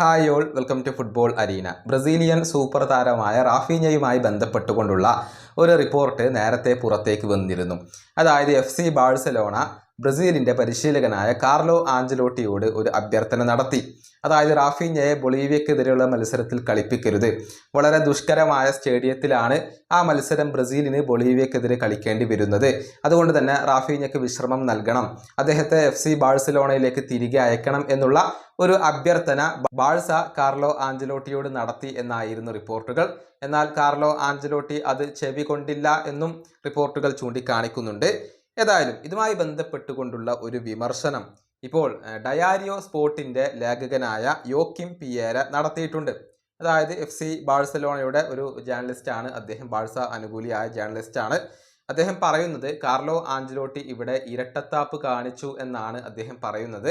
Hi all welcome to football arena. Brazilian super താരമായ റാഫീനയുമായി ബന്ധപ്പെട്ടുകൊണ്ടുള്ള ഒരു റിപ്പോർട്ട് നേരത്തെ പുറത്തേക്ക് വന്നിരുന്നു. അതായത് എഫ് സി ബാഴ്സലോണ ബ്രസീലിന്റെ പരിശീലകനായ കാർലോ ആഞ്ചലോട്ടിയോട് ഒരു അഭ്യർത്ഥന നടത്തി. അതായത് റാഫീഞ്ഞയെ ബൊളീവിയക്കെതിരെയുള്ള മത്സരത്തിൽ കളിപ്പിക്കരുത്. വളരെ ദുഷ്കരമായ സ്റ്റേഡിയത്തിലാണ് ആ മത്സരം ബ്രസീലിന് ബൊളീവിയക്കെതിരെ കളിക്കേണ്ടി വരുന്നത്. അതുകൊണ്ട് തന്നെ റാഫീഞ്ഞയ്ക്ക് വിശ്രമം നൽകണം. അദ്ദേഹത്തെ എഫ് സി ബാഴ്സലോണയിലേക്ക് തിരികെ അയക്കണം എന്നുള്ള ഒരു അഭ്യർത്ഥന ബാഴ്സ കാർലോ ആഞ്ചലോട്ടിയോട് നടത്തി എന്നായിരുന്നു റിപ്പോർട്ടുകൾ. എന്നാൽ കാർലോ ആഞ്ചലോട്ടി അത് ചെവി കൊണ്ടില്ല എന്നും റിപ്പോർട്ടുകൾ ചൂണ്ടിക്കാണിക്കുന്നുണ്ട്. ഏതായാലും ഇതുമായി ബന്ധപ്പെട്ടുകൊണ്ടുള്ള ഒരു വിമർശനം ഇപ്പോൾ ഡയാരിയോ സ്പോർട്ടിന്റെ ലേഖകനായ യോക്കിം പിയേര നടത്തിയിട്ടുണ്ട്. അതായത് എഫ് സി ബാഴ്സലോണയുടെ ഒരു ജേർണലിസ്റ്റ് ആണ് അദ്ദേഹം ബാഴ്സ അനുകൂലിയായ ജേർണലിസ്റ്റ് ആണ് അദ്ദേഹം പറയുന്നത് കാർലോ ആഞ്ചലോട്ടി ഇവിടെ ഇരട്ടത്താപ്പ് കാണിച്ചു എന്നാണ് അദ്ദേഹം പറയുന്നത്.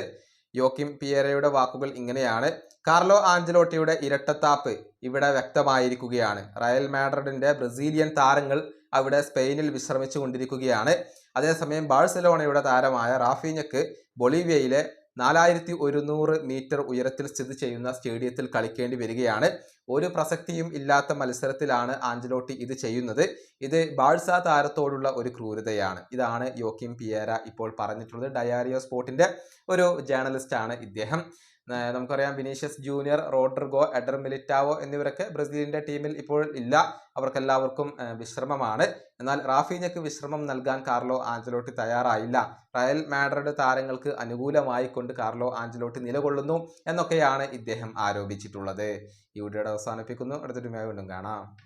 യോക്കിം പിയേരയുടെ വാക്കുകൾ ഇങ്ങനെയാണ്. കാർലോ ആഞ്ചലോട്ടിയുടെ ഇരട്ടത്താപ്പ് ഇവിടെ വ്യക്തമായിരിക്കുകയാണ്. റയൽ മാഡ്രിഡിന്റെ ബ്രസീലിയൻ താരങ്ങൾ അവിടെ സ്പെയിനിൽ വിശ്രമിച്ചു കൊണ്ടിരിക്കുകയാണ് അതേസമയം ബാഴ്സലോണയുടെ താരമായ റാഫീഞ്ഞക്ക് ബൊളീവിയയിലെ നാലായിരത്തി ഒരുന്നൂറ് മീറ്റർ ഉയരത്തിൽ സ്ഥിതി ചെയ്യുന്ന സ്റ്റേഡിയത്തിൽ കളിക്കേണ്ടി വരികയാണ്. ഒരു പ്രസക്തിയും ഇല്ലാത്ത മത്സരത്തിലാണ് ആഞ്ചലോട്ടി ഇത് ചെയ്യുന്നത്. ഇത് ബാഴ്സ താരത്തോടുള്ള ഒരു ക്രൂരതയാണ്. ഇതാണ് യോക്കിം പിയേര ഇപ്പോൾ പറഞ്ഞിട്ടുള്ളത്. ഡയാരിയോ സ്പോർട്ടിന്റെ ഒരു ജേർണലിസ്റ്റ് ആണ് ഇദ്ദേഹം. നമുക്കറിയാം Vinicius junior Rodrygo Eder Militao എന്നിവരൊക്കെ ബ്രസീലിന്റെ ടീമിൽ ഇപ്പോൾ ഇല്ല. അവർക്കെല്ലാവർക്കും വിശ്രമമാണ്. എന്നാൽ റാഫീനയ്ക്ക് വിശ്രമം നൽകാൻ കാർലോ ആഞ്ചലോട്ടി തയ്യാറായില്ല. റയൽ മാഡ്രിഡ് താരങ്ങൾക്ക് അനുകൂലമായി കൊണ്ട് കാർലോ ആഞ്ചലോട്ടി നിലകൊള്ളുന്നു എന്നൊക്കെയാണ് ഇദ്ദേഹം ആരോപിച്ചിട്ടുള്ളത്. ഈ വീഡിയോയുടെ അവസാനിപ്പിക്കുന്നു. അടുത്തൊരു വീണ്ടും കാണാം.